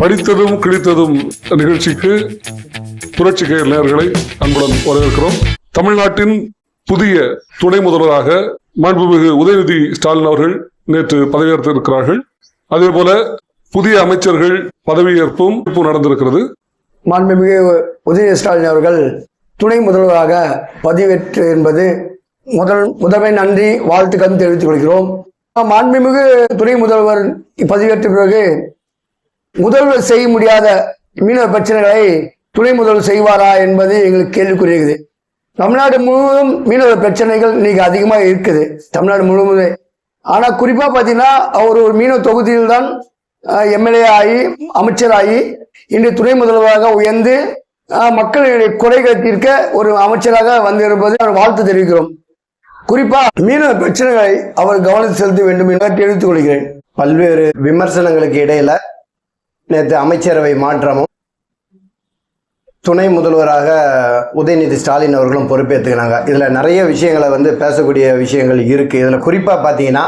படித்ததும் கிழித்ததும் நிகழ்ச்சிக்கு புரட்சி கயர் அன்புடன் வரவேற்கிறோம். தமிழ்நாட்டின் புதிய துணை முதல்வராக மாண்புமிகு உதயநிதி ஸ்டாலின் அவர்கள் நேற்று பதவியேற்று இருக்கிறார்கள் அதே போல புதிய அமைச்சர்கள் பதவியேற்பும் நடந்திருக்கிறது. மாண்புமிகு உதயநிதி ஸ்டாலின் அவர்கள் துணை முதல்வராக பதவியேற்று என்பது முதல் முதன்மை நன்றி வாழ்த்துக்கள் தெரிவித்துக் கொள்கிறோம். மாண்புமிகு துணை முதல்வர் பதவியேற்ற பிறகு முதல்வர் செய்ய முடியாத மீனவ பிரச்சனைகளை துணை முதல்வர் செய்வாரா என்பது எங்களுக்கு கேள்விக்குரியது தமிழ்நாடு முழுவதும் மீனவ பிரச்சனைகள் இன்னைக்கு அதிகமாக இருக்குது. தமிழ்நாடு முழுவதுமே. ஆனால் குறிப்பாக பார்த்தீங்கன்னா அவர் ஒரு மீனவ தொகுதியில் தான் எம்எல்ஏ ஆகி அமைச்சராகி இன்று துணை முதல்வராக உயர்ந்து மக்களுடைய குறைகளை தீர்க்க ஒரு அமைச்சராக வந்திருப்பது அவர் வாழ்த்து தெரிவிக்கிறோம். குறிப்பாக மீனவ பிரச்சனைகளை அவர் கவனம் செலுத்த வேண்டும் என்று தெரிவித்துக் கொள்கிறேன். பல்வேறு விமர்சனங்களுக்கு இடையில நேற்று அமைச்சரவை மாற்றமும் துணை முதல்வராக உதயநிதி ஸ்டாலின் அவர்களும் பொறுப்பேற்றுக்கிறாங்க இதில் நிறைய விஷயங்களை வந்து பேசக்கூடிய விஷயங்கள் இருக்குது இதில் குறிப்பாக பார்த்தீங்கன்னா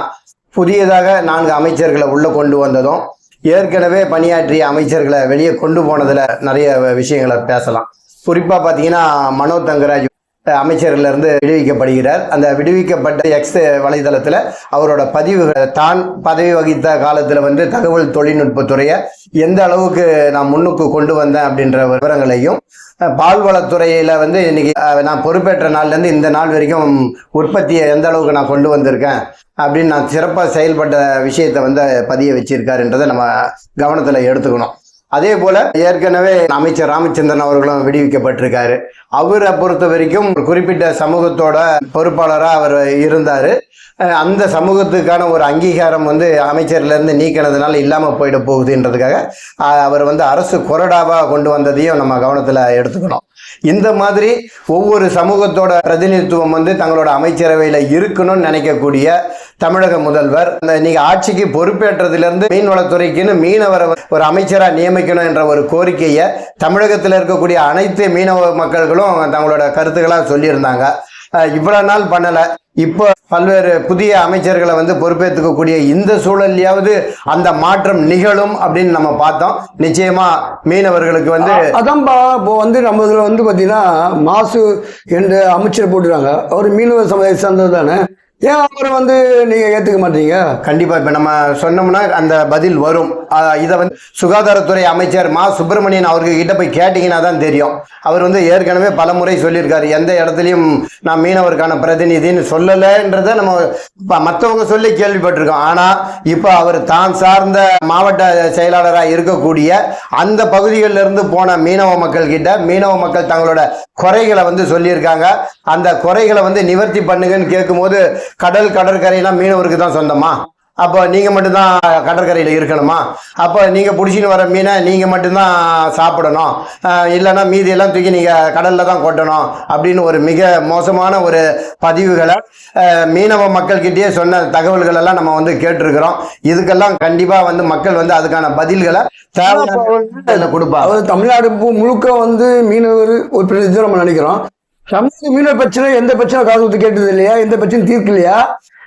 புதியதாக நான்கு அமைச்சர்களை உள்ளே கொண்டு வந்ததும் ஏற்கனவே பணியாற்றிய அமைச்சர்களை வெளியே கொண்டு போனதில் நிறைய விஷயங்களை பேசலாம். குறிப்பாக பார்த்தீங்கன்னா மனோ தங்கராஜ் அமைச்சரிலிருந்து விடுவிக்கப்படுகிறார். அந்த விடுவிக்கப்பட்ட எக்ஸ் வலைதளத்தில் அவரோட பதிவுகளை தான் பதவி வகித்த காலத்தில் வந்து தகவல் தொழில்நுட்பத்துறையை எந்த அளவுக்கு நான் முன்னுக்கு கொண்டு வந்தேன் அப்படின்ற விவரங்களையும் அஹ், பால்வளத்துறையில வந்து இன்னைக்கு நான் பொறுப்பேற்ற நாள்லேருந்து இந்த நாள் வரைக்கும் உற்பத்தியை எந்த அளவுக்கு நான் கொண்டு வந்திருக்கேன் அப்படின்னு நான் சிறப்பாக செயல்பட்ட விஷயத்தை வந்து பதிய வச்சிருக்காருன்றதை நம்ம கவனத்தில் எடுத்துக்கணும். அதே போல ஏற்கனவே அமைச்சர் ராமச்சந்திரன் அவர்களும் விடுவிக்கப்பட்டிருக்காரு. அவரை பொறுத்த வரைக்கும் ஒரு குறிப்பிட்ட சமூகத்தோட பொறுப்பாளராக அவர் இருந்தார். அந்த சமூகத்துக்கான ஒரு அங்கீகாரம் வந்து அமைச்சர்லேருந்து நீக்கினதுனால இல்லாமல் போயிட போகுதுன்றதுக்காக அவர் வந்து அரசு கொறடாவாக கொண்டு வந்ததையும் நம்ம கவனத்தில் எடுத்துக்கணும். இந்த மாதிரி ஒவ்வொரு சமூகத்தோட பிரதிநிதித்துவம் வந்து தங்களோட அமைச்சரவையில் இருக்கணும்னு நினைக்கக்கூடிய தமிழக முதல்வர் இந்த இன்னைக்கு ஆட்சிக்கு பொறுப்பேற்றதிலிருந்து மீன்வளத்துறைக்குன்னு மீனவரை ஒரு அமைச்சராக நியமிக்கணும் என்ற ஒரு கோரிக்கையை தமிழகத்தில் இருக்கக்கூடிய அனைத்து மீனவ மக்கள்களும் தங்களோட கருத்துக்களாக சொல்லியிருந்தாங்க. இவ்வளவு நாள் பண்ணல. இப்போ பல்வேறு புதிய அமைச்சர்களை வந்து பொறுப்பேற்றுக்கக்கூடிய இந்த சூழல்லையாவது அந்த மாற்றம் நிகழும் அப்படின்னு நம்ம பார்த்தோம். நிச்சயமா மீனவர்களுக்கு வந்து அதான்பா இப்போ வந்து நம்ம இதில் வந்து பாத்தீங்கன்னா மாசு என்று அமைச்சர் போட்டுருக்காங்க. அவர் மீனவர் சமுதாயத்தை சேர்ந்தது தானே? ஏன் அவரை வந்து நீங்க ஏத்துக்க மாட்டீங்க? கண்டிப்பா இப்ப நம்ம சொன்னோம்னா அந்த பதில் வரும். இதை வந்து சுகாதாரத்துறை அமைச்சர் மா. சுப்பிரமணியன் அவர்கிட்ட போய் கேட்டீங்கன்னா தான் தெரியும். அவர் வந்து ஏற்கனவே பல முறை சொல்லியிருக்காரு. எந்த இடத்துலையும் நான் மீனவருக்கான பிரதிநிதின்னு சொல்லலைன்றத நம்ம மற்றவங்க சொல்லி கேள்விப்பட்டிருக்கோம். ஆனா இப்போ அவர் தான் சார்ந்த மாவட்ட செயலாளராக இருக்கக்கூடிய அந்த பகுதிகளில் இருந்து போன மீனவ மக்கள் கிட்ட மீனவ மக்கள் தங்களோட குறைகளை வந்து சொல்லியிருக்காங்க. அந்த குறைகளை வந்து நிவர்த்தி பண்ணுங்கன்னு கேட்கும்போது கடல் கடற்கரையெல்லாம் மீனவருக்கு தான் சொந்தமா? அப்போ நீங்க மட்டும்தான் கடற்கரையில் இருக்கணுமா? அப்போ நீங்க பிடிச்சின்னு வர மீனை நீங்க மட்டும்தான் சாப்பிடணும். இல்லைன்னா மீதி எல்லாம் தூக்கி நீங்க கடல்ல தான் கொட்டணும் அப்படின்னு ஒரு மிக மோசமான ஒரு பதிவுகளை மீனவ மக்கள்கிட்டயே சொன்ன தகவல்கள் எல்லாம் நம்ம வந்து கேட்டிருக்கிறோம். இதுக்கெல்லாம் கண்டிப்பா வந்து மக்கள் வந்து அதுக்கான பதில்களை தேவை கொடுப்பா தமிழ்நாடு முழுக்க வந்து மீனவர் ஒரு பிரதிநிதி நம்ம நினைக்கிறோம். தமிழக மீன பிரச்சனை எந்த பிரச்சனை காது கொடுத்து கேட்டது இல்லையா? எந்த பிரச்சனையும் தீர்க்கலையா?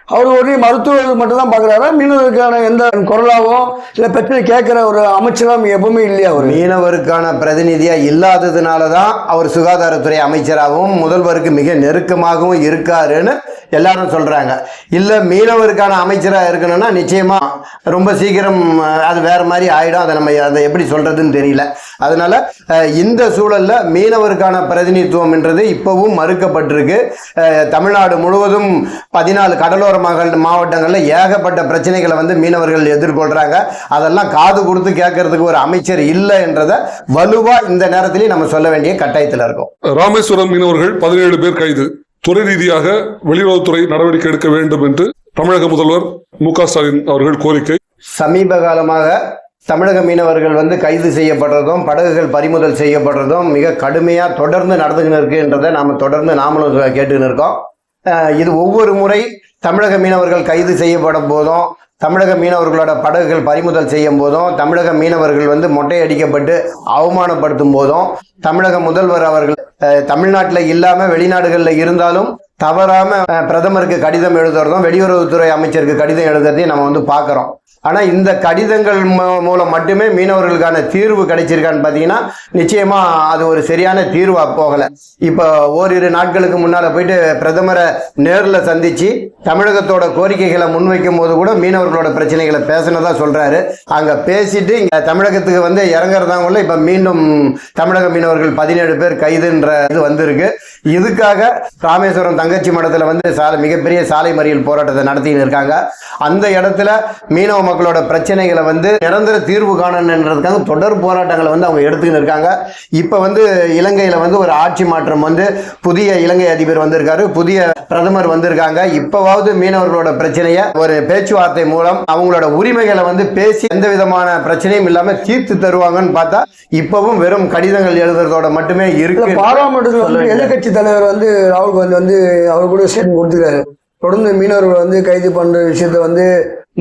அவர் ஒரு மருத்துவர் மட்டும் தான் பாக்குறாரா மீனவருக்கான எந்த குரலாவோ இல்ல பிரச்சனை கேட்கிற ஒரு அமைச்சராக எப்பவுமே இல்லையா அவர்? மீனவருக்கான பிரதிநிதியா இல்லாததுனால தான் அவர் சுகாதாரத்துறை அமைச்சராகவும் முதல்வருக்கு மிக நெருக்கமாகவும் இருக்காருன்னு எல்லாரும் சொல்கிறாங்க இல்லை மீனவருக்கான அமைச்சராக இருக்கணும்னா நிச்சயமாக ரொம்ப சீக்கிரம் அது வேறு மாதிரி ஆகிடும் அதை நம்ம அதை எப்படி சொல்கிறதுன்னு தெரியல. அதனால் இந்த சூழலில் மீனவருக்கான பிரதிநிதித்துவம்ன்றது இப்போவும் மறுக்கப்பட்டிருக்கு. தமிழ்நாடு முழுவதும் பதினாலு கடலோர மகள் ஏகப்பட்ட பிரச்சனைகளை வந்து மீனவர்கள் எதிர்கொள்கிறாங்க அதெல்லாம் காது கொடுத்து கேட்கறதுக்கு ஒரு அமைச்சர் இல்லை என்றதை வலுவாக இந்த நேரத்திலையும் நம்ம சொல்ல வேண்டிய கட்டாயத்தில் இருக்கும். ராமேஸ்வரம் மீனவர்கள் பதினேழு பேர் கைது. துறை ரீதியாக வெளியுறவுத்துறை நடவடிக்கை எடுக்க வேண்டும் என்று தமிழக முதல்வர் மு ஸ்டாலின் அவர்கள் கோரிக்கை. சமீப காலமாக தமிழக மீனவர்கள் வந்து கைது செய்யப்படுறதும் படகுகள் பறிமுதல் செய்யப்படுறதும் மிக கடுமையாக தொடர்ந்து நடந்துக்கின்னு இருக்குன்றதை நாம் தொடர்ந்து நாமளும் கேட்டுக்கின்னு இருக்கோம். இது ஒவ்வொரு முறை தமிழக மீனவர்கள் கைது செய்யப்படும் போதும் தமிழக மீனவர்களோட படகுகள் பறிமுதல் செய்யும் போதும் தமிழக மீனவர்கள் வந்து மொட்டை அடிக்கப்பட்டு அவமானப்படுத்தும் போதும் தமிழக முதல்வர் அவர்கள் தமிழ்நாட்டில் இல்லாமல் வெளிநாடுகளில் இருந்தாலும் தவறாமல் பிரதமருக்கு கடிதம் எழுதுறதும் வெளியுறவுத்துறை அமைச்சருக்கு கடிதம் எழுதுறதையும் நம்ம வந்து பார்க்குறோம். ஆனால் இந்த கடிதங்கள் மூ- மூலம் மட்டுமே மீனவர்களுக்கான தீர்வு கிடைச்சிருக்கான்னு பார்த்தீங்கன்னா நிச்சயமா அது ஒரு சரியான தீர்வாக போகலை. இப்போ ஓரிரு நாட்களுக்கு முன்னால் போயிட்டு பிரதமரை நேரில் சந்திச்சு தமிழகத்தோட கோரிக்கைகளை முன்வைக்கும் போது கூட மீனவர்களோட பிரச்சனைகளை பேசினதா சொல்றாரு. அங்கே பேசிட்டு இங்கே தமிழகத்துக்கு வந்து இறங்குறதாங்க இப்போ மீண்டும் தமிழக மீனவர்கள் பதினேழு பேர் கைதுன்ற இது வந்திருக்கு. இதுக்காக ராமேஸ்வரம் தங்கச்சி மடத்துல வந்து சாலை மிகப்பெரிய சாலை மறியல் போராட்டத்தை நடத்தின்னு இருக்காங்க. அந்த இடத்துல மீனவ மக்களோட பிரச்சனைகளை வந்து நிரந்தர தீர்வு காணணுன்றதுக்காக தொடர் போராட்டங்களை வந்து அவங்க எடுத்துக்கின்னு இருக்காங்க. இப்போ வந்து இலங்கையில வந்து ஒரு ஆட்சி மாற்றம் வந்து புதிய இலங்கை அதிபர் வந்திருக்காரு புதிய பிரதமர் வந்திருக்காங்க. இப்போவாவது மீனவர்களோட பிரச்சனையை ஒரு பேச்சுவார்த்தை மூலம் அவங்களோட உரிமைகளை வந்து பேசி எந்த விதமான பிரச்சனையும் இல்லாம தீர்த்து தருவாங்கன்னு பார்த்தா இப்பவும் வெறும் கடிதங்கள் எழுதுறதோட மட்டுமே இருக்கு. பாராளுமன்றத்தில். எதிர்கட்சி தலைவர் வந்து ராகுல் காந்தி வந்து அவர் கூட ஸ்டேட்மெண்ட் கொடுத்துருக்காரு. தொடர்ந்து மீனவர்கள் வந்து கைது பண்ற விஷயத்த வந்து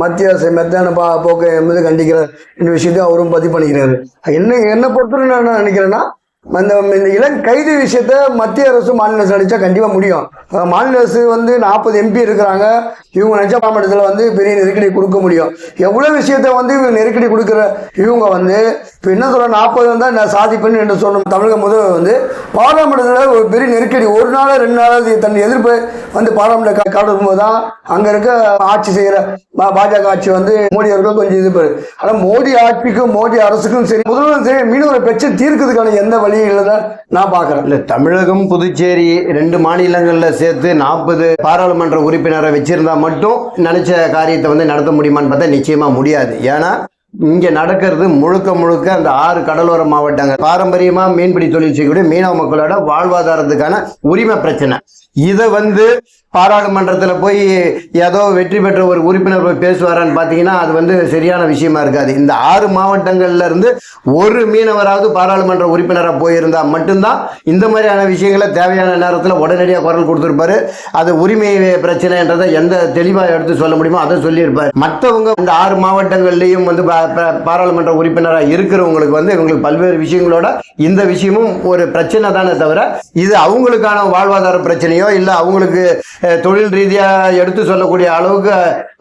மத்திய அரசு மெத்தான பா போக்கை என்பது கண்டிக்கிறார். இந்த விஷயத்தை அவரும் பதிவு பண்ணிக்கிறாரு. என்ன என்னை பொறுத்தவரை நான் என்ன நினைக்கிறேன்னா அந்த இந்த இளம் கைது விஷயத்த மத்திய அரசு மாநில அரசு அடிச்சா கண்டிப்பாக முடியும். மாநில அரசு வந்து நாற்பது எம்பி இருக்கிறாங்க. இவங்க நினச்சா பாராளுமன்றத்தில் வந்து பெரிய நெருக்கடி கொடுக்க முடியும். எவ்வளோ விஷயத்த வந்து இவங்க நெருக்கடி கொடுக்குற இவங்க வந்து இப்போ என்ன சொல்ல நாற்பது வந்தா நான் சாதிப்பேன் என்று சொன்ன தமிழக முதல்வர் வந்து பாராளுமன்றத்தில் ஒரு பெரிய நெருக்கடி ஒரு நாள் ரெண்டு நாள் தன் எதிர்ப்பு வந்து பாராளுமன்ற காட்டும் போது தான் அங்கே இருக்க ஆட்சி செய்கிற பாஜக ஆட்சி வந்து மோடி அவர்கள் கொஞ்சம் இது ஆனால் மோடி ஆட்சிக்கும் மோடி அரசுக்கும் சரி முதல்வரும் சரி மீனவரை பிரச்சனை தீர்க்கிறதுக்கான எந்த வழி வழியும் நான் பாக்குறேன் இல்ல தமிழகம் புதுச்சேரி ரெண்டு மாநிலங்கள்ல சேர்த்து நாற்பது பாராளுமன்ற உறுப்பினரை வச்சிருந்தா மட்டும் நினைச்ச காரியத்தை வந்து நடத்த முடியுமான்னு பார்த்தா நிச்சயமா முடியாது. ஏன்னா இங்க நடக்கிறது முழுக்க முழுக்க அந்த ஆறு கடலோர மாவட்டங்கள். பாரம்பரியமா மீன்பிடி தொழில் செய்யக்கூடிய மீனவ மக்களோட வாழ்வாதாரத்துக்கான உரிமை பிரச்சனை. இதை வந்து பாராளுமன்றத்தில் போய் ஏதோ வெற்றி பெற்ற ஒரு உறுப்பினர் போய் பேசுவாரான்னு பார்த்தீங்கன்னா அது வந்து சரியான விஷயமா இருக்காது. இந்த ஆறு மாவட்டங்கள்ல இருந்து ஒரு மீனவராவது பாராளுமன்ற உறுப்பினராக போயிருந்தா மட்டும்தான் இந்த மாதிரியான விஷயங்களை தேவையான நேரத்தில் உடனடியாக குரல் கொடுத்துருப்பாரு. அது உரிமை பிரச்சனைன்றதை எந்த தெளிவாக எடுத்து சொல்ல முடியுமோ அதை சொல்லியிருப்பார். மற்றவங்க இந்த ஆறு மாவட்டங்கள்லேயும் வந்து பா- பாராளுமன்ற உறுப்பினராக இருக்கிறவங்களுக்கு வந்து இவங்களுக்கு பல்வேறு விஷயங்களோட இந்த விஷயமும் ஒரு பிரச்சனை தானே தவிர இது அவங்களுக்கான வாழ்வாதார பிரச்சனையோ இல்லை அவங்களுக்கு தொழில் ரீதியாக எடுத்து சொல்லக்கூடிய அளவுக்கு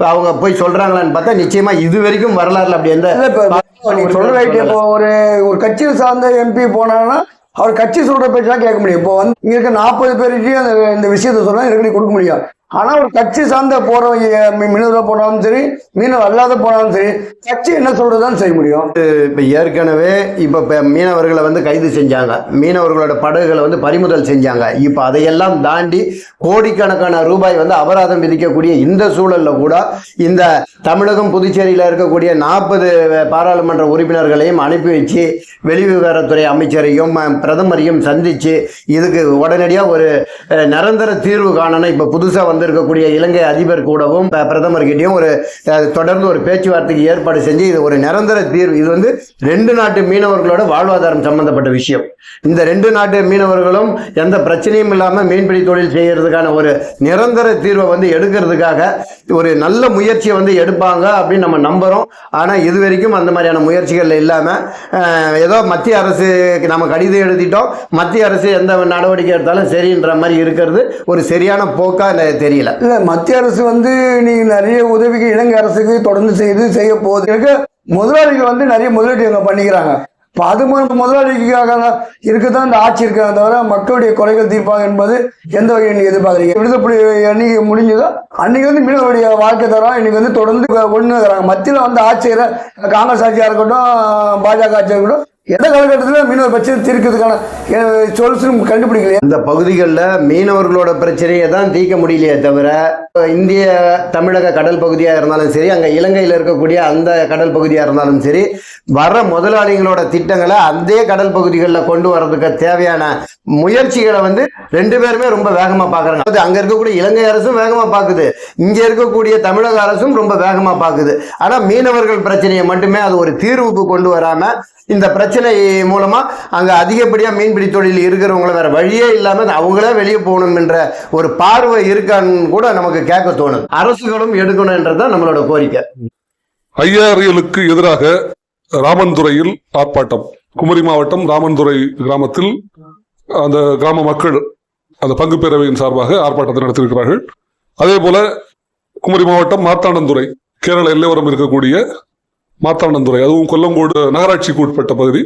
அவங்க போய் சொல்றாங்களான்னு பார்த்தா நிச்சயமா இது வரைக்கும் வரலாறுல அப்படி எந்த நீ இப்போ ஒரு ஒரு கட்சியை சார்ந்த எம்பி போனாங்கன்னா அவர் கட்சி சொல்ற பேச்சு தான் கேட்க முடியும். இப்போ வந்து இங்க இருக்க நாற்பது பேருக்கையும் அந்த இந்த விஷயத்த சொன்னா நெருக்கடி கொடுக்க முடியும் ஆனா ஒரு கட்சி சார்ந்த போறவங்க மீனவராக போனாலும் சரி மீனவர் அல்லாத போனாலும் சரி கட்சி என்ன சொல்றதுதான் செய்ய முடியும். இப்போ ஏற்கனவே இப்போ இப்போ மீனவர்களை வந்து கைது செஞ்சாங்க. மீனவர்களோட படகுகளை வந்து பறிமுதல் செஞ்சாங்க. இப்போ அதையெல்லாம் தாண்டி கோடிக்கணக்கான ரூபாய் வந்து அபராதம் விதிக்கக்கூடிய இந்த சூழல்ல கூட இந்த தமிழகம் புதுச்சேரியில் இருக்கக்கூடிய நாற்பது பாராளுமன்ற உறுப்பினர்களையும் அனுப்பி வச்சு வெளிவிவகாரத்துறை அமைச்சரையும் பிரதமரையும் சந்திச்சு இதுக்கு உடனடியாக ஒரு நிரந்தர தீர்வு காணணும். இப்போ புதுசாக வந்திருக்கக்கூடிய இலங்கை அதிபர் கூடவும் பிரதமர்கிட்டையும் பிரதமர்கிட்டயும் ஒரு தொடர்ந்து ஒரு பேச்சுவார்த்தைக்கு ஏற்பாடு செஞ்சு இது ஒரு நிரந்தர தீர்வு. இது வந்து ரெண்டு நாட்டு மீனவர்களோட வாழ்வாதாரம் சம்பந்தப்பட்ட விஷயம். இந்த ரெண்டு நாட்டு மீனவர்களும் எந்த பிரச்சனையும் இல்லாமல் மீன்பிடி தொழில் செய்யறதுக்கான ஒரு நிரந்தர தீர்வை வந்து எடுக்கிறதுக்காக ஒரு நல்ல முயற்சியை வந்து எடுப்பாங்க அப்படின்னு நம்ம நம்புறோம். ஆனால் இது வரைக்கும் அந்த மாதிரியான முயற்சிகள் இல்லாமல் ஏதோ மத்திய அரசுக்கு நம்ம கடிதம் எழுதிட்டோம். மத்திய அரசு எந்த நடவடிக்கை எடுத்தாலும் சரின்ற மாதிரி இருக்கிறது. ஒரு சரியான போக்காக எனக்கு தெரியல. இல்லை மத்திய அரசு வந்து நீ நிறைய உதவிகள் இலங்கை அரசுக்கு தொடர்ந்து செய்து செய்ய போகுது. முதலாளிகள் வந்து நிறைய முதலீடு பண்ணிக்கிறாங்க. இப்போ அது மூலம் முதலாளிக்காக இருக்கதான் இந்த ஆட்சி இருக்காங்க தவிர மக்களுடைய குறைகள் தீர்ப்பாங்க என்பது எந்த வகையில் நீங்கள் எதிர்பார்க்குறீங்க? விடுதலை அன்னைக்கு முடிஞ்சதோ? அன்னைக்கு வந்து மீனவருடைய வாழ்க்கை தரம் இன்னைக்கு வந்து தொடர்ந்து கொண்டு இருக்கிறாங்க மத்தியில் வந்து ஆட்சியில் காங்கிரஸ் ஆட்சியாக இருக்கட்டும் பாஜக ஆட்சியாக இருக்கட்டும் எந்த காலகட்டத்தில் மீனவர் பிரச்சனை தீர்க்கிறதுக்கான சொல்யூஷன் கண்டுபிடிக்கல இந்த பகுதிகளில் மீனவர்களோட பிரச்சனையை தான் தீர்க்க முடியலையே தவிர இந்திய தமிழக கடல் பகுதியாக இருந்தாலும் சரி அங்கே இலங்கையில் இருக்கக்கூடிய அந்த கடல் பகுதியாக இருந்தாலும் சரி வர முதலாளிகளோட திட்டங்களை அதே கடல் பகுதிகளில் கொண்டு வர்றதுக்கு தேவையான முயற்சிகளை வந்து ரெண்டு பேருமே ரொம்ப வேகமாக பார்க்குறாங்க அது அங்கே இருக்கக்கூடிய இலங்கை அரசும் வேகமாக பார்க்குது இங்கே இருக்கக்கூடிய தமிழக அரசும் ரொம்ப வேகமாக பார்க்குது ஆனால் மீனவர்கள் பிரச்சனையை மட்டுமே அது ஒரு தீர்வுக்கு கொண்டு வராமல் இந்த பிரச்சனை மூலமா அங்க அதிகப்படியா மீன்பிடி தொழில் இருக்கிறவங்கள வேற வழியே இல்லாமல் அவங்களே வெளியே போகணும் என்ற ஒரு பார்வை இருக்கான்னு கூட நமக்கு கேட்க தோணுது. அரசுகளும் எடுக்கணும்ன்றதுதான் நம்மளோட கோரிக்கை. ஐஆர்எலுக்கு எதிராக ராமன்துறையில் ஆர்ப்பாட்டம். குமரி மாவட்டம் ராமன்துறை கிராமத்தில் அந்த கிராம மக்கள் அந்த பங்கு பேரவையின் சார்பாக ஆர்ப்பாட்டத்தை நடத்தியிருக்கிறார்கள். அதே போல குமரி மாவட்டம் மார்த்தாண்டந்துறை கேரள எல்லையோரம் இருக்கக்கூடிய மாத்தாண்டந்துறை அதுவும் கொல்லங்கோடு நகராட்சிக்கு உட்பட்ட பகுதி.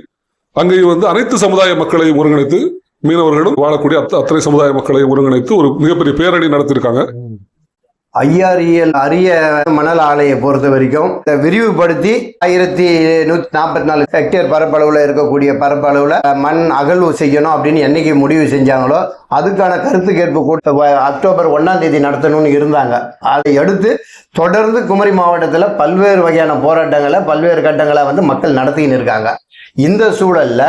அங்கேயும் வந்து அனைத்து சமுதாய மக்களையும் ஒருங்கிணைத்து மீனவர்களும் வாழக்கூடிய அத்தனை சமுதாய மக்களை ஒருங்கிணைத்து ஒரு மிகப்பெரிய பேரணி நடத்தியிருக்காங்க. ஐஆர்இஎல் அரிய மணல் ஆலையை பொறுத்த வரைக்கும் விரிவுபடுத்தி ஆயிரத்தி நூத்தி நாற்பத்தி நாலு ஹெக்டேர் பரப்பளவுல இருக்கக்கூடிய பரப்பளவுல மண் அகழ்வு செய்யணும் அப்படின்னு என்னைக்கு முடிவு செஞ்சாங்களோ அதுக்கான கருத்து கேட்பு கூட்டம் அக்டோபர் ஒன்னாம் தேதி நடத்தணும்னு இருந்தாங்க. அதை அடுத்து தொடர்ந்து குமரி மாவட்டத்தில் பல்வேறு வகையான போராட்டங்களை பல்வேறு கட்டங்களை வந்து மக்கள் நடத்தின்னு இருக்காங்க. இந்த சூழல்ல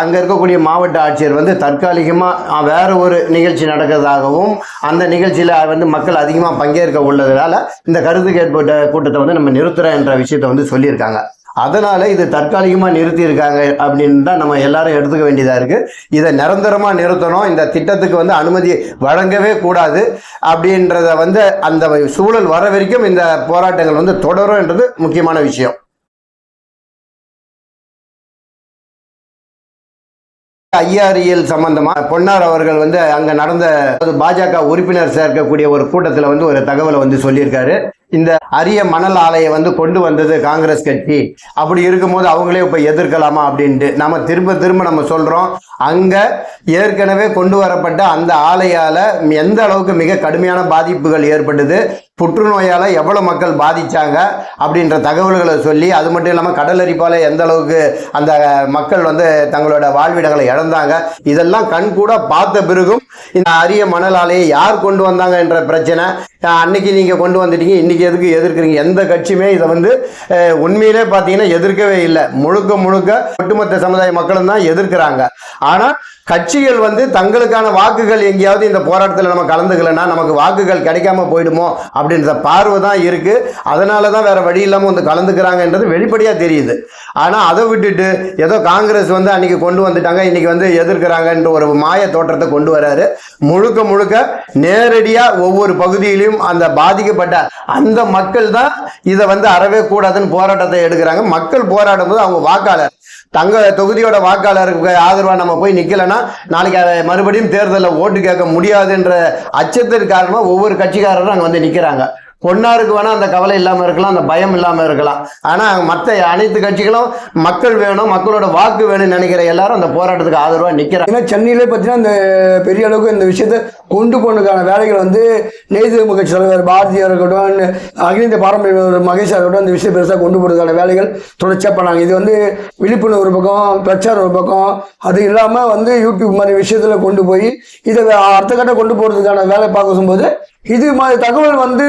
அங்கே இருக்கக்கூடிய மாவட்ட ஆட்சியர் வந்து தற்காலிகமாக வேறு ஒரு நிகழ்ச்சி நடக்கிறதாகவும் அந்த நிகழ்ச்சியில் வந்து மக்கள் அதிகமாக பங்கேற்க உள்ளதுனால இந்த கருத்து கேட்பட்ட கூட்டத்தை வந்து நம்ம நிறுத்துகிறோம் என்ற விஷயத்தை வந்து சொல்லியிருக்காங்க. அதனால் இது தற்காலிகமாக நிறுத்தியிருக்காங்க அப்படின்னு தான் நம்ம எல்லாரும் எடுத்துக்க வேண்டியதாக இருக்குது இதை நிரந்தரமாக நிறுத்தணும். இந்த திட்டத்துக்கு வந்து அனுமதி வழங்கவே கூடாது அப்படின்றத வந்து அந்த சூழல் வர வரைக்கும் இந்த போராட்டங்கள் வந்து தொடரும்ன்றது முக்கியமான விஷயம். ஐஆர்இஎல் சம்பந்தமா பொன்னார் அவர்கள் வந்து அங்க நடந்த பாஜக உறுப்பினர் சேர்க்கக்கூடிய ஒரு கூட்டத்தில் வந்து ஒரு தகவலை வந்து சொல்லியிருக்காரு. இந்த அரிய மணல் ஆலையை வந்து கொண்டு வந்தது காங்கிரஸ் கட்சி. அப்படி இருக்கும்போது அவங்களே இப்போ எதிர்க்கலாமா அப்படின்ட்டு நம்ம திரும்ப திரும்ப நம்ம சொல்கிறோம் அங்கே ஏற்கனவே கொண்டு வரப்பட்ட அந்த ஆலையால் எந்த அளவுக்கு மிக கடுமையான பாதிப்புகள் ஏற்பட்டது புற்றுநோயால் எவ்வளோ மக்கள் பாதித்தாங்க அப்படின்ற தகவல்களை சொல்லி அது மட்டும் இல்லாமல் கடலரிப்பால எந்த அளவுக்கு அந்த மக்கள் வந்து தங்களோட வாழ்விடங்களை இழந்தாங்க இதெல்லாம் கண் கூட பார்த்த பிறகும் இந்த அரிய மணல் ஆலையை யார் கொண்டு வந்தாங்க என்ற பிரச்சனை அன்னைக்கு நீங்க கொண்டு வந்துட்டீங்க இன்னைக்கு எதுக்கு எதிர்க்கிறீங்க? எந்த கட்சியுமே இதை வந்து உண்மையிலே பார்த்தீங்கன்னா எதிர்க்கவே இல்லை. முழுக்க முழுக்க ஒட்டுமொத்த சமுதாய மக்களும் தான் எதிர்க்கிறாங்க. ஆனா கட்சிகள் வந்து தங்களுக்கான வாக்குகள் எங்கேயாவது இந்த போராட்டத்தில் நம்ம கலந்துக்கலன்னா நமக்கு வாக்குகள் கிடைக்காம போயிடுமோ அப்படின்ற பார்வை தான் இருக்குது அதனால தான் வேறு வழி இல்லாமல் வந்து கலந்துக்கிறாங்கன்றது வெளிப்படையாக தெரியுது. ஆனால் அதை விட்டுட்டு ஏதோ காங்கிரஸ் வந்து அன்றைக்கி கொண்டு வந்துட்டாங்க இன்றைக்கி வந்து எதிர்க்கிறாங்கன்ற ஒரு மாய தோற்றத்தை கொண்டு வராரு. முழுக்க முழுக்க நேரடியாக ஒவ்வொரு பகுதியிலையும் அந்த பாதிக்கப்பட்ட அந்த மக்கள் தான் இதை வந்து அறவே கூடாதுன்னு போராட்டத்தை எடுக்கிறாங்க. மக்கள் போராடும் போது அவங்க வாக்காளர் தங்க தொகுதியோட வாக்காளருக்கு ஆதரவா நம்ம போய் நிக்கலைன்னா நாளைக்கு அதை மறுபடியும் தேர்தலில் ஓட்டு கேட்க முடியாதுன்ற அச்சத்தின் காரணமாக ஒவ்வொரு கட்சிக்காரரும் அங்கே வந்து நிற்கிறாங்க பொன்னாருக்கு வேணா அந்த கவலை இல்லாமல் இருக்கலாம் அந்த பயம் இல்லாமல் இருக்கலாம். ஆனால் மற்ற அனைத்து கட்சிகளும் மக்கள் வேணும் மக்களோட வாக்கு வேணும்னு நினைக்கிற எல்லாரும் அந்த போராட்டத்துக்கு ஆதரவாக நிற்கிறாங்க ஏன்னா சென்னையிலே பார்த்தீங்கன்னா அந்த பெரிய அளவுக்கு இந்த விஷயத்தை கொண்டு போனதுக்கான வேலைகள் வந்து நெய்து கட்சி தலைவர் பாரதியாக இருக்கட்டும் அகில இந்திய பாரம்பரிய மகேஷாக இருக்கட்டும் இந்த விஷயம் பெருசாக கொண்டு போகிறதுக்கான வேலைகள் தொடர்ச்சியாக பண்ணாங்க. இது வந்து விழிப்புணர்வு ஒரு பக்கம் பிரச்சாரம் ஒரு பக்கம் அது இல்லாமல் வந்து யூடியூப் மாதிரி விஷயத்தில் கொண்டு போய் இதை அடுத்த கட்ட கொண்டு போகிறதுக்கான வேலை பார்க்கும்போது இது மாதிரி தகவல் வந்து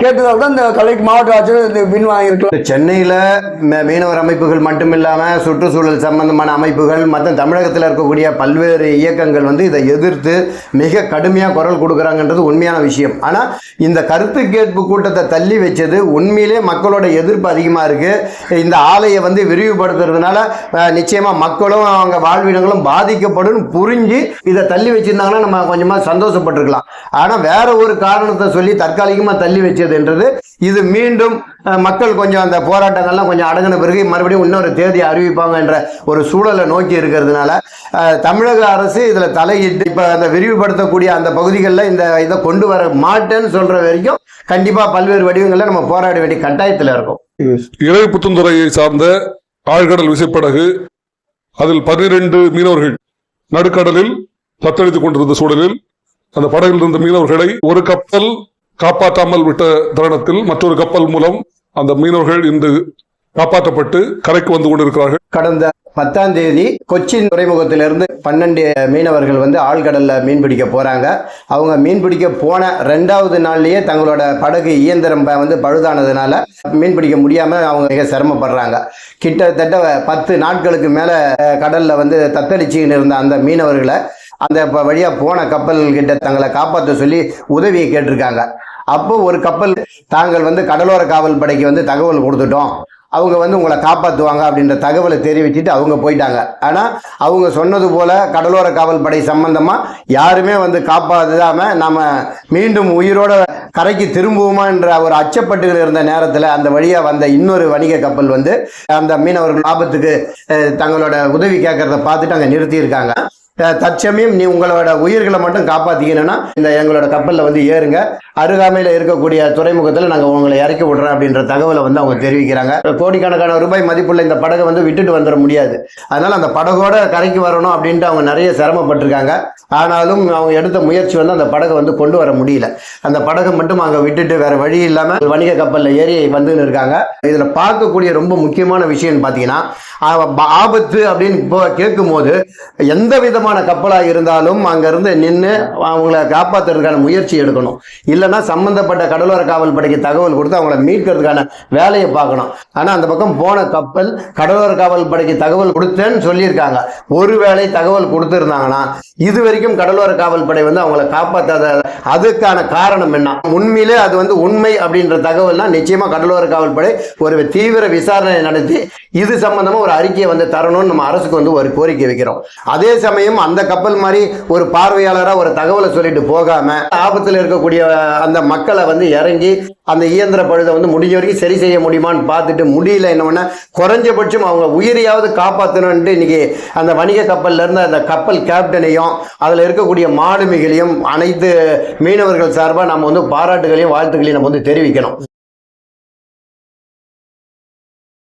கேட்டதால் தான் இந்த கலை மாவட்ட ஆட்சியர் இந்த பின் வாங்கியிருக்கலாம். சென்னையில் மீனவர் அமைப்புகள் மட்டும் இல்லாமல் சுற்றுச்சூழல் சம்பந்தமான அமைப்புகள் மற்ற தமிழகத்தில் இருக்கக்கூடிய பல்வேறு இயக்கங்கள் வந்து இதை எதிர்த்து மிக கடுமையாக குரல் கொடுக்குறாங்கன்றது உண்மையான விஷயம். ஆனால் இந்த கருத்து கேட்பு கூட்டத்தை தள்ளி வச்சது உண்மையிலே மக்களோட எதிர்ப்பு அதிகமாக இருக்குது இந்த ஆலையை வந்து விரிவுபடுத்துறதுனால நிச்சயமாக நிச்சயமா மக்களும் அவங்க வாழ்விடங்களும் பாதிக்கப்படும் புரிஞ்சு இதை தள்ளி வச்சிருந்தாங்கன்னா நம்ம கொஞ்சமாக சந்தோஷப்பட்டிருக்கலாம். ஆனால் வேற ஒரு காரணத்தை சொல்லி தற்காலிகமாக தள்ளி வச்சதுன்றது. இது மீண்டும் மக்கள் கொஞ்சம் அந்த போராட்டங்கள்லாம் கொஞ்சம் அடங்கின பிறகு மறுபடியும் இன்னொரு தேதி அறிவிப்பாங்கன்ற ஒரு சூழலை நோக்கி இருக்கிறதுனால தமிழக அரசு இதில் தலையிட்டு இப்போ அந்த விரிவுபடுத்தக்கூடிய அந்த பகுதிகளில் இந்த இதை கொண்டு வர மாட்டேன்னு சொல்கிற வரைக்கும் கண்டிப்பாக பல்வேறு வடிவங்களில் நம்ம போராட வேண்டிய கட்டாயத்தில் இருக்கும். இளைய புத்துந்துறையை சார்ந்த ஆழ்கடல் விசைப்படகு அதில் பன்னிரண்டு மீனவர்கள் நடுக்கடலில் தத்தளித்துக் கொண்டிருந்த சூழலில் அந்த படகில் இருந்த மீனவர்களை ஒரு கப்பல் காப்பாற்றாமல் விட்ட தருணத்தில் மற்றொரு கப்பல் மூலம் அந்த மீனவர்கள் இன்று காப்பாற்றப்பட்டு கரைக்கு வந்து கொண்டிருக்கிறார்கள். கடந்த பத்தாம் தேதி கொச்சின் துறைமுகத்திலிருந்து பன்னெண்டு மீனவர்கள் வந்து ஆழ்கடல்ல மீன் பிடிக்க போறாங்க. அவங்க மீன் பிடிக்க போன ரெண்டாவது நாள்லயே தங்களோட படகு இயந்திரம் வந்து பழுதானதுனால மீன் பிடிக்க முடியாம அவங்க மிக சிரமப்படுறாங்க. கிட்டத்தட்ட பத்து நாட்களுக்கு மேல கடல்ல வந்து தத்தளிச்சுன்னு இருந்த அந்த மீனவர்களை அந்த வழியாக போன கப்பல் கிட்ட தங்களை காப்பாற்ற சொல்லி உதவியை கேட்டிருக்காங்க. அப்போ ஒரு கப்பல் தாங்கள் வந்து கடலோர காவல் படைக்கு வந்து தகவல் கொடுத்துட்டோம். அவங்க வந்து உங்களை காப்பாற்றுவாங்க அப்படின்ற தகவலை தெரிவிச்சுட்டு அவங்க போயிட்டாங்க. ஆனால் அவங்க சொன்னது போல் கடலோர காவல் படை சம்பந்தமாக யாருமே வந்து காப்பாற்றாமல் நாம் மீண்டும் உயிரோட கரைக்கு திரும்புவோமான்ற ஒரு அச்சப்பட்டு இருந்த நேரத்தில் அந்த வழியாக வந்த இன்னொரு வணிக கப்பல் வந்து அந்த மீனவர்கள் லாபத்துக்கு தங்களோட உதவி கேட்கறத பார்த்துட்டு அங்கே நிறுத்தியிருக்காங்க. தற்சமயம் நீ உங்களோட உயிர்களை மட்டும் காப்பாத்திக்கணும்னா இந்த எங்களோட கப்பலில் வந்து ஏறுங்க. அருகாமையில் இருக்கக்கூடிய துறைமுகத்தில் நாங்கள் உங்களை இறக்கி விடுறோம் அப்படின்ற தகவலை வந்து அவங்க தெரிவிக்கிறாங்க. கோடிக்கணக்கான ரூபாய் மதிப்புள்ள இந்த படகை வந்து விட்டுட்டு வந்துட முடியாது. அதனால அந்த படகோட கரைக்கு வரணும் அப்படின்ட்டு அவங்க நிறைய சிரமப்பட்டிருக்காங்க. ஆனாலும் அவங்க எடுத்த முயற்சி வந்து அந்த படகை வந்து கொண்டு வர முடியல. அந்த படகை மட்டும் அங்கே விட்டுட்டு வேற வழி இல்லாமல் வணிக கப்பலில் ஏறி வந்துன்னு இருக்காங்க. இதில் பார்க்கக்கூடிய ரொம்ப முக்கியமான விஷயம்னு பார்த்தீங்கன்னா ஆபத்து அப்படின்னு இப்போ கேட்கும்போது எந்த விதமான கப்பலாக இருந்தாலும் அங்கேருந்து நின்று அவங்கள காப்பாற்றுறதுக்கான முயற்சி எடுக்கணும். இல்லைன்னா சம்மந்தப்பட்ட கடலோர காவல் படைக்கு தகவல் கொடுத்து அவங்கள மீட்கிறதுக்கான வேலையை பார்க்கணும். ஆனால் அந்த பக்கம் போன கப்பல் கடலோர காவல் படைக்கு தகவல் கொடுத்தேன்னு சொல்லியிருக்காங்க. ஒருவேளை தகவல் கொடுத்துருந்தாங்கன்னா இது வரைக்கும் கடலோர காவல் படை வந்து அவங்கள காப்பாற்றாத அதுக்கான காரணம் என்ன? உண்மையிலே அது வந்து உண்மை அப்படின்ற தகவல்னா நிச்சயமாக கடலோர காவல் படை ஒரு தீவிர விசாரணை நடத்தி இது சம்பந்தமாக ஒரு அறிக்கையை வந்து தரணும்னு நம்ம அரசுக்கு வந்து ஒரு கோரிக்கை வைக்கிறோம். அதே சமயம் அந்த கப்பல் மாதிரி ஒரு பார்வையாளராக ஒரு தகவலை சொல்லிட்டு போகாம ஆபத்தில் இருக்கக்கூடிய அந்த மக்களை வந்து இறங்கி அந்த இயந்திர பழுதை வந்து முடிஞ்ச வரைக்கும் சரி செய்ய முடியுமான்னு பார்த்துட்டு முடியல என்ன பண்ண குறைஞ்சபட்சம் அவங்க உயிரையாவது காப்பாற்றணும்ட்டு இன்னைக்கு அந்த வணிக கப்பல்ல இருந்து அந்த கப்பல் கேப்டனையும் அதில் இருக்கக்கூடிய மாலுமிகளையும் அனைத்து மீனவர்கள் சார்பாக நம்ம வந்து பாராட்டுகளையும் வாழ்த்துக்களையும் நம்ம வந்து தெரிவிக்கணும்.